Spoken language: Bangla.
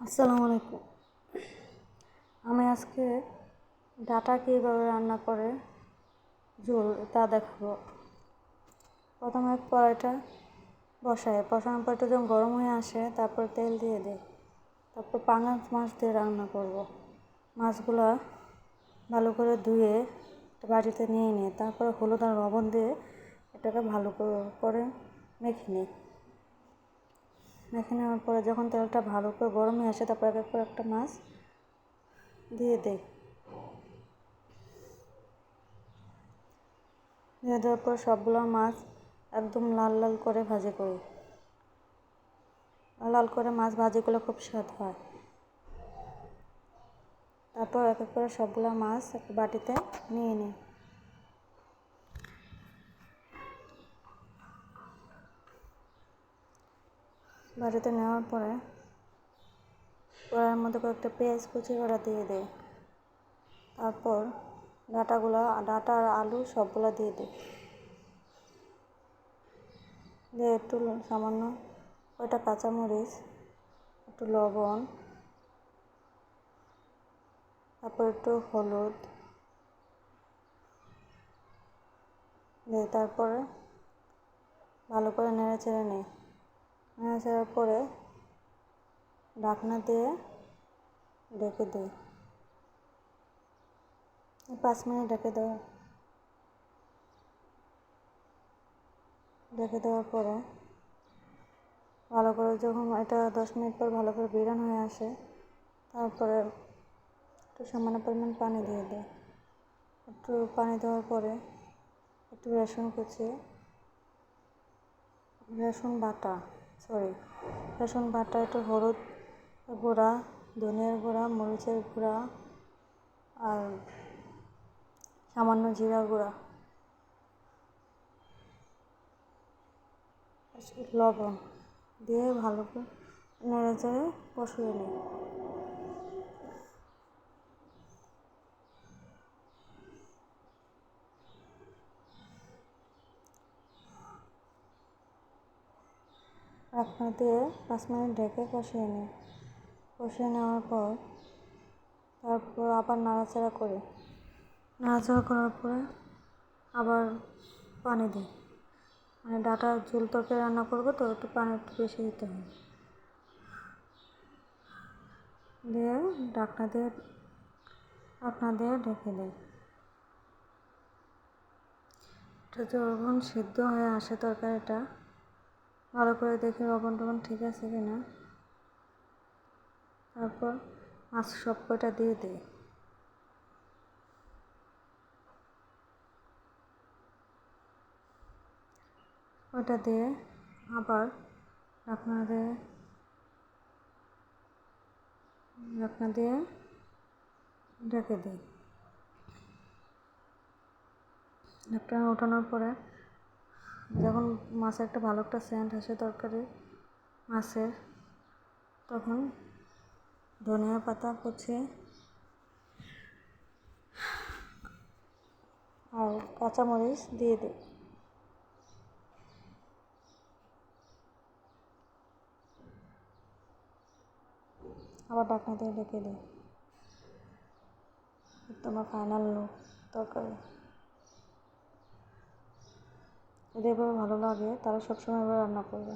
আসসালামু আলাইকুম। আমি আজকে ডাটা কীভাবে রান্না করে ঝোল তা দেখাবো। প্রথমে কড়াইটা বসাই। বসানোর পর একটু যখন গরম হয়ে আসে, তারপর তেল দিয়ে দিই। তারপর পাঙাশ মাছ দিয়ে রান্না করব। মাছগুলো ভালো করে ধুয়ে একটা বাটিতে নিয়ে নিই তারপরে হলুদ আর লবণ দিয়ে এটাকে ভালো করে মেখে নিই। মেখে নেওয়ার পরে যখন তেলটা ভালো করে গরম হয়ে আসে, তারপর এক করে একটা মাছ দিয়ে দেই। দিয়ে দেওয়ার পর সবগুলো মাছ একদম লাল লাল করে ভাজি করি। লাল করে মাছ ভাজি করলে খুব স্বাদ হয়। তারপর এক এক করে সবগুলো মাছ বাটিতে নিয়ে নিই। বাটিতে নেওয়ার পরে কড়াইয়ের মধ্যে কয়েকটা পেঁয়াজ কুচি করা দিয়ে দেয়। তারপর ডাটাগুলো, ডাটা আর আলু সবগুলো দিয়ে দিই দিয়ে একটু সামান্য কয়টা কাঁচামরিচ, একটু লবণ, তারপর একটু হলুদ, দিয়ে তারপরে ভালো করে নেড়ে চেড়ে নিই নেড়ে চেড়ার পরে ঢাকনা দিয়ে ঢেকে দিই। পাঁচ মিনিট ঢেকে দেওয়া। ঢেকে দেওয়ার পরে ভালো করে যখন এটা দশ মিনিট পর ভালো করে বিরান হয়ে আসে, তারপরে একটু সামান্য পরিমাণ পানি দিয়ে দিই। একটু পানি দেওয়ার পরে একটু রসুন কুচিয়ে রসুন বাটা। সরি, রসুন বাটা, একটু হলুদ গুঁড়া, ধনিয়ার গুঁড়া, মরিচের গুঁড়া আর সামান্য জিরা গুঁড়া। লবণ দিয়ে ভালো করে নেড়ে চেড়ে কষিয়ে নিই। ঢাকনা দিয়ে পাঁচ মিনিট ঢেকে কষিয়ে নিই। কষিয়ে নেওয়ার পর তারপর আবার নাড়াচাড়া করি। নাড়াচাড়া করার পরে আবার পানি দিই। মানে ডাটা ঝোল তরকারি রান্না করব তো, একটু পানি একটু বেশি দিতে হয় দিয়ে ঢাকনা দিয়ে ঢাকনা দিয়ে ঢেকে দিই। এটা যখন সিদ্ধ হয়ে আসে তরকারিটা ভালো করে দেখে লবণ টবণ ঠিক আছে কি না? তারপর মাছ সব কটা দিয়ে দিই ওটা দিয়ে আবার ঢাকনা দিয়ে দিয়ে ঢেকে দিই। ঢাকনা ওঠানোর পরে যখন মাছের একটা ভালো একটা সেন্ট আসে তরকারি মাছের তখন ধনিয়া পাতা কুচি আর কাঁচামরিচ দিয়ে দিই। আবার ঢাকনা দিয়ে দিই। তোমার ফাইনাল লুক তরকারি। যদি এভাবে ভালো লাগে তারা সবসময় এভাবে রান্না করবে।